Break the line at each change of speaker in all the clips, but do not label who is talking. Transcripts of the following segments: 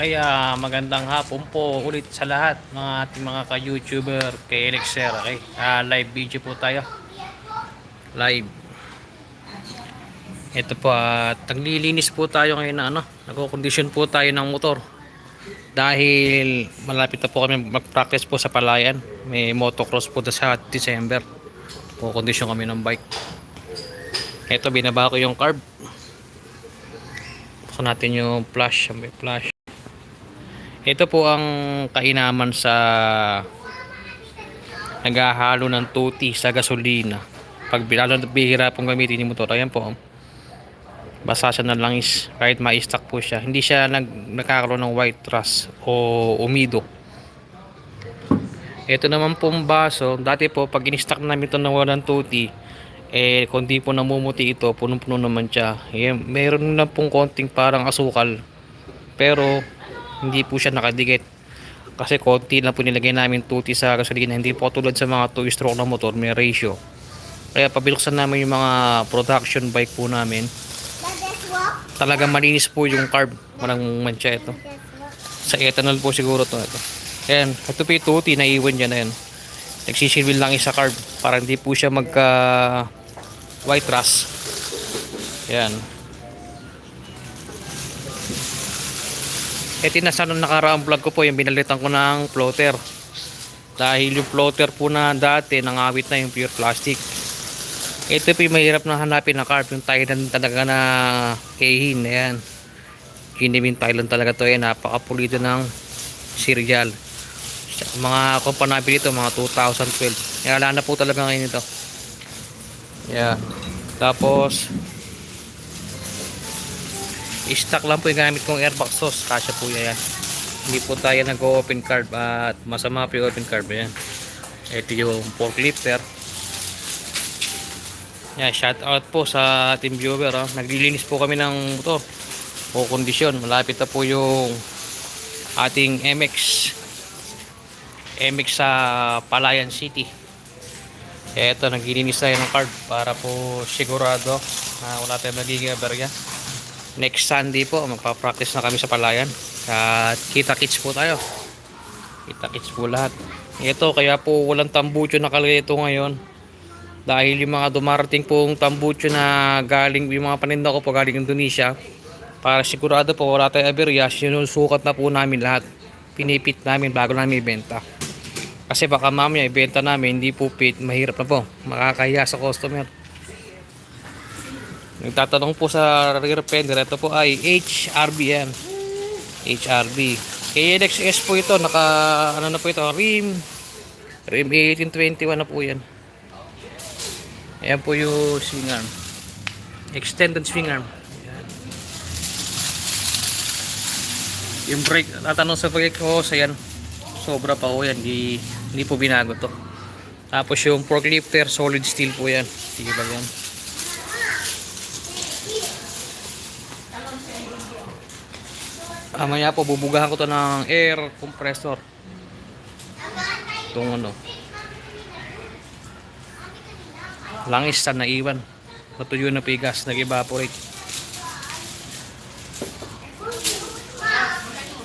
Kaya magandang hapon po ulit sa lahat mga ating mga ka-YouTuber kay Elixir. Okay? Ah, live video po tayo. Live. Ito po at naglilinis po tayo ngayon na ano, nagko-condition po tayo ng motor. Dahil malapit na po kami mag-practice po sa Palayan. May motocross po sa December. Po-condition kami ng bike. Ito binaba ko yung carb. Buksan natin yung flash, may flash. Ito po ang kainaman sa naghahalo ng tuti sa gasolina. Pag lalo na bihira pong gamitin yung motor, ayan po. Basa siya ng langis kahit ma-stack po siya. Hindi siya nag, nagkakaroon ng white rust o umido. Ito naman pong baso, dati po pag in-stack namin ito ng walang tuti, eh kung di po namumuti ito, punong-puno naman siya. Eh, meron na pong konting parang asukal. Pero hindi po siya nakadikit. Kasi konti lang po nilagay namin tuti sa gasolina. Hindi po tulad sa mga 2 stroke na motor may ratio. Kaya pabiluksan namin yung mga production bike po namin. Talaga malinis po yung carb. Walang mancha ito. Sa ethanol po siguro to ito. Ayan ito po yung tuti. Naiwan dyan ayan nagsisilbi lang sa carb para hindi po siya magka white rust. Ayan Eh tinasa nung nakaraang vlog ko po yung binalitan ko ng floater. Dahil yung floater po na dati nangawit na yung pure plastic. Ito po yung mahirap na hanapin na carb. Yung Thailand talaga na kehin. Ayan. Kinimin Thailand talaga to. Ayan. Napakapulido ng cereal. Mga kompanabili ito mga 2012. Kaya wala na po talaga ngayon ito. Yeah. Tapos stock lang po yung gamit kong airbox sauce. Kasya po yan. Hindi po tayo nag-open carb at masama po yung open carb. Yan ito yung pork lifter. Yan shout out po sa team viewer oh. naglilinis po kami ng ito o kondisyon malapit na po yung ating MX MX sa Palayan City. Eto naglilinis tayo ng carb para po sigurado na wala tayong magiging aberya next Sunday po magpa-practice na kami sa Palayan. At kita kits po tayo. Kita kits po lahat. Ito kaya po walang tambucho na kalito ngayon. Dahil yung mga dumarating pong tambucho na galing yung mga paninda ko po galing Indonesia para sigurado po wala tayong aberya sinusukat na po namin lahat. Pinipit namin bago namin ibenta. Kasi baka mamaya ibenta namin hindi po fit mahirap na po. Makakahiya sa customer Nagtatanong po sa rear fender, ito po ay HRB yan. HRB. KLXS po ito, naka ano na po ito, rim. Rim 1821 na po yan. Ayan po yung swing arm. Extended swing arm. Ayan. Yung brake, tatanong sa brake ko, sa yan. Sobra pa po yan, di, hindi po binago to. Tapos yung fork lifter, solid steel po yan. Sige ba yan? Mamaya po bubugahan ko to ng air compressor. Itong ano. Langis na naiwan. Matuyo na pigas, nag-evaporate.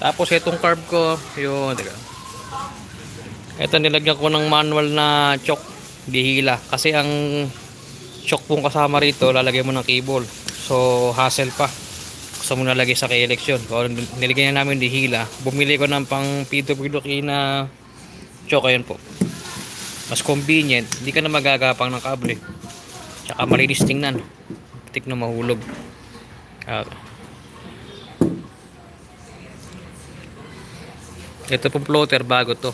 Tapos itong carb ko, yun, teka. Ito nilagyan ko ng manual na choke, dihila. Kasi ang choke pong kasama rito, lalagay mo ng cable. So, hassle pa gusto mo nalagay sa kay-eleksyon. Kung nilagay na namin di hila, bumili ko ng pang PWD na choke yan po. Mas convenient, hindi ka na magagapang ng kable. Tsaka malinis tingnan. Tik na mahulog. Uh, ito pong floater bago to.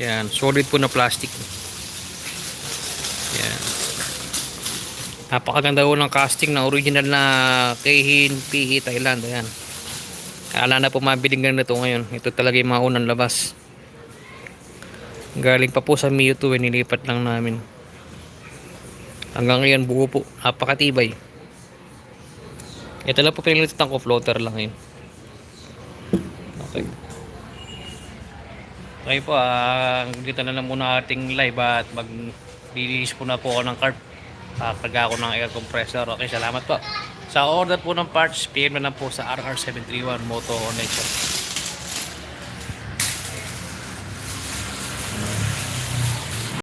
Yan, solid po na plastic. Napakaganda po ng casting na original na Keihin PE Thailand. Ayan. Kala na po mabiling ganito ngayon. Ito talaga yung mga unang labas. Galing pa po sa Mio 2 nilipat lang namin. Hanggang ngayon buo po. Napakatibay. Ito lang po pinilitan ko floater lang yun. Okay. Okay po, ah, dito na lang muna ating live at mag-release po na po ako ng carb. Kakagya ako ng air compressor. Okay, salamat po. Sa order po ng parts, PM na po sa RR731 Moto Online.